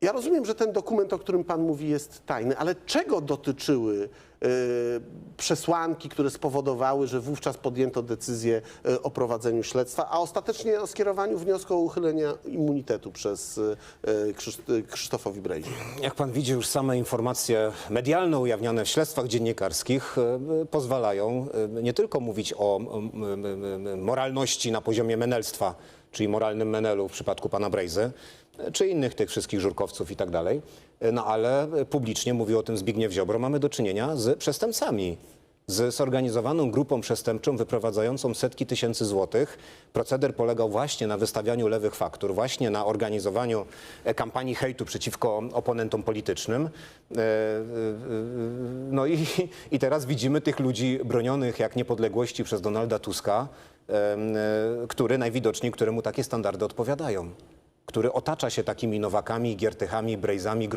Ja rozumiem, że ten dokument, o którym pan mówi, jest tajny, ale czego dotyczyły e, przesłanki, które spowodowały, że wówczas podjęto decyzję e, o prowadzeniu śledztwa, a ostatecznie o skierowaniu wniosku o uchylenie immunitetu przez e, Krzysz- Krzysztofowi Brejzie? Jak pan widzi, już same informacje medialne ujawniane w śledztwach dziennikarskich pozwalają nie tylko mówić o moralności na poziomie menelstwa, czyli moralnym menelu w przypadku pana Brejzy, czy innych tych wszystkich żurkowców i tak dalej, no ale publicznie mówił o tym Zbigniew Ziobro, mamy do czynienia z przestępcami z zorganizowaną grupą przestępczą wyprowadzającą setki tysięcy złotych. Proceder polegał właśnie na wystawianiu lewych faktur, właśnie na organizowaniu e, kampanii hejtu przeciwko oponentom politycznym. E, e, No i, i teraz widzimy tych ludzi bronionych jak niepodległości przez Donalda Tuska, który najwidoczniej, któremu takie standardy odpowiadają który otacza się takimi Nowakami, Giertychami, Brejzami,